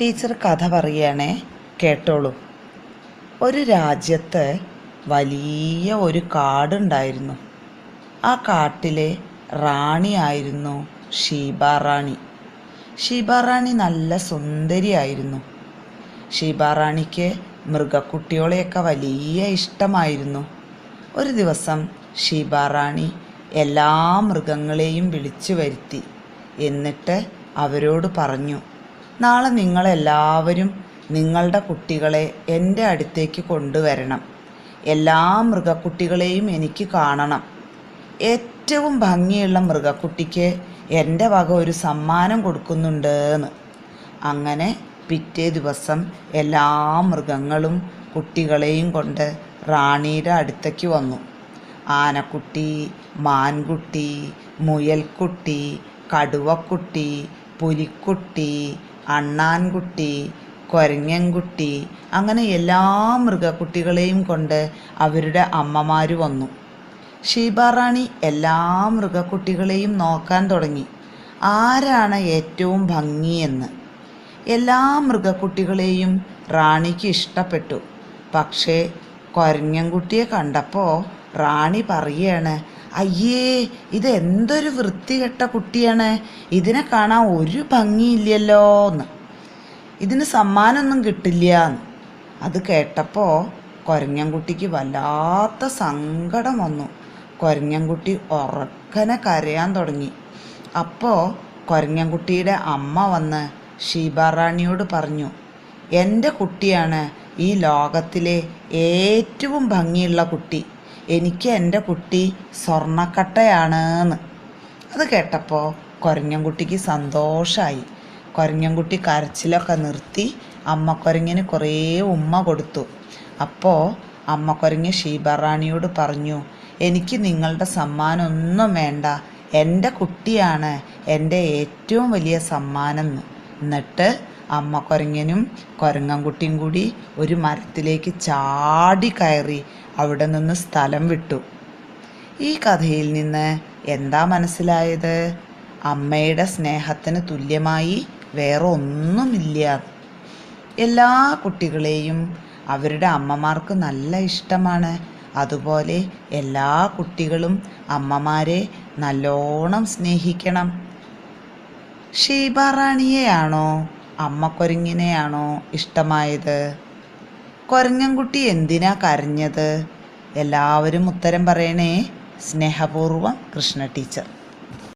Teacher കഥ പറയുകയാണേ കേട്ടോളൂ. ഒരു രാജ്യത്ത് വലിയ ഒരു കാടുണ്ടായിരുന്നു. ആ കാട്ടിലെ റാണിയായിരുന്നു ഷീബ റാണി. ഷീബ റാണി നല്ല സുന്ദരിയായിരുന്നു. ഷീബ റാണിക്ക് മൃഗക്കുട്ടികളെയൊക്കെ വലിയ ഇഷ്ടമായിരുന്നു. ഒരു ദിവസം ഷീബ റാണി എല്ലാ മൃഗങ്ങളെയും വിളിച്ചു വരുത്തി. എന്നിട്ട് അവരോട് പറഞ്ഞു നാളെ നിങ്ങളെല്ലാവരും നിങ്ങളുടെ കുട്ടികളെ എന്റെ അടുത്തേക്ക് കൊണ്ടുവരണം. എല്ലാ മൃഗക്കുട്ടികളെയും എനിക്ക് കാണണം. ഏറ്റവും ഭംഗിയുള്ള മൃഗക്കുട്ടിക്ക് എന്റെ വക ഒരു സമ്മാനം കൊടുക്കുന്നുണ്ട് എന്ന് അങ്ങനെ പിറ്റേ ദിവസം എല്ലാ മൃഗങ്ങളും കുട്ടികളെയും കൊണ്ട് റാണിയുടെ അടുത്തേക്ക് വന്നു. ആനക്കുട്ടി മാൻകുട്ടി മുയൽക്കുട്ടി കടുവക്കുട്ടി പുലിക്കുട്ടി അണ്ണാൻകുട്ടി കൊരങ്ങൻകുട്ടി അങ്ങനെ എല്ലാ മൃഗക്കുട്ടികളെയും കൊണ്ട് അവരുടെ അമ്മമാർ വന്നു. ഷീബാറാണി എല്ലാ മൃഗക്കുട്ടികളെയും നോക്കാൻ തുടങ്ങി. ആരാണ് ഏറ്റവും ഭംഗിയെന്ന്? എല്ലാ മൃഗക്കുട്ടികളെയും റാണിക്ക് ഇഷ്ടപ്പെട്ടു. പക്ഷേ കൊരങ്ങൻകുട്ടിയെ കണ്ടപ്പോൾ റാണി പറയാണ് അയ്യേ ഇത് എന്തൊരു വൃത്തികെട്ട കുട്ടിയാണ്. ഇതിനെ കാണാൻ ഒരു ഭംഗിയില്ലല്ലോ എന്ന്. ഇതിന് സമ്മാനമൊന്നും കിട്ടില്ല എന്ന്. അത് കേട്ടപ്പോൾ കൊരങ്ങൻകുട്ടിക്ക് വല്ലാത്ത സങ്കടം വന്നു. കൊരങ്ങൻകുട്ടി ഉറക്കനെ കരയാൻ തുടങ്ങി. അപ്പോൾ കൊരങ്ങൻകുട്ടിയുടെ അമ്മ വന്ന് ഷീബാറാണിയോട് പറഞ്ഞു എന്റെ കുട്ടിയാണ് ഈ ലോകത്തിലെ ഏറ്റവും ഭംഗിയുള്ള കുട്ടി. എനിക്ക് എന്റെ കുട്ടി സ്വർണക്കട്ടയാണ് എന്ന് അത് കേട്ടപ്പോൾ കുരങ്ങൻകുട്ടിക്ക് സന്തോഷമായി കുരങ്ങൻകുട്ടി കരച്ചിലൊക്കെ നിർത്തി അമ്മക്കുരങ്ങിന് കുറേ ഉമ്മ കൊടുത്തു. അപ്പോൾ അമ്മക്കൊരങ്ങ് ഷീബറാണിയോട് പറഞ്ഞു എനിക്ക് നിങ്ങളുടെ സമ്മാനമൊന്നും വേണ്ട. എന്റെ കുട്ടിയാണ് എന്റെ ഏറ്റവും വലിയ സമ്മാനം എന്നിട്ട് അമ്മ കുരങ്ങനും കുരങ്ങൻകുട്ടിയും കൂടി ഒരു മരത്തിലേക്ക് ചാടി കയറി അവിടെ നിന്ന് സ്ഥലം വിട്ടു. ഈ കഥയിൽ നിന്ന് എന്താ മനസ്സിലായത്? അമ്മയുടെ സ്നേഹത്തിന് തുല്യമായി വേറെ ഒന്നുമില്ല എല്ലാ കുട്ടികളെയും അവരുടെ അമ്മമാർക്ക് നല്ല ഇഷ്ടമാണ്. അതുപോലെ എല്ലാ കുട്ടികളും അമ്മമാരെ നല്ലോണം സ്നേഹിക്കണം. ഷീബാറാണിയെയാണോ അമ്മക്കൊരങ്ങിനെയാണോ ഇഷ്ടമായത്? കൊരങ്ങൻകുട്ടി എന്തിനാ കരഞ്ഞത്? എല്ലാവരും ഉത്തരം പറയണേ. സ്നേഹപൂർവം കൃഷ്ണ ടീച്ചർ.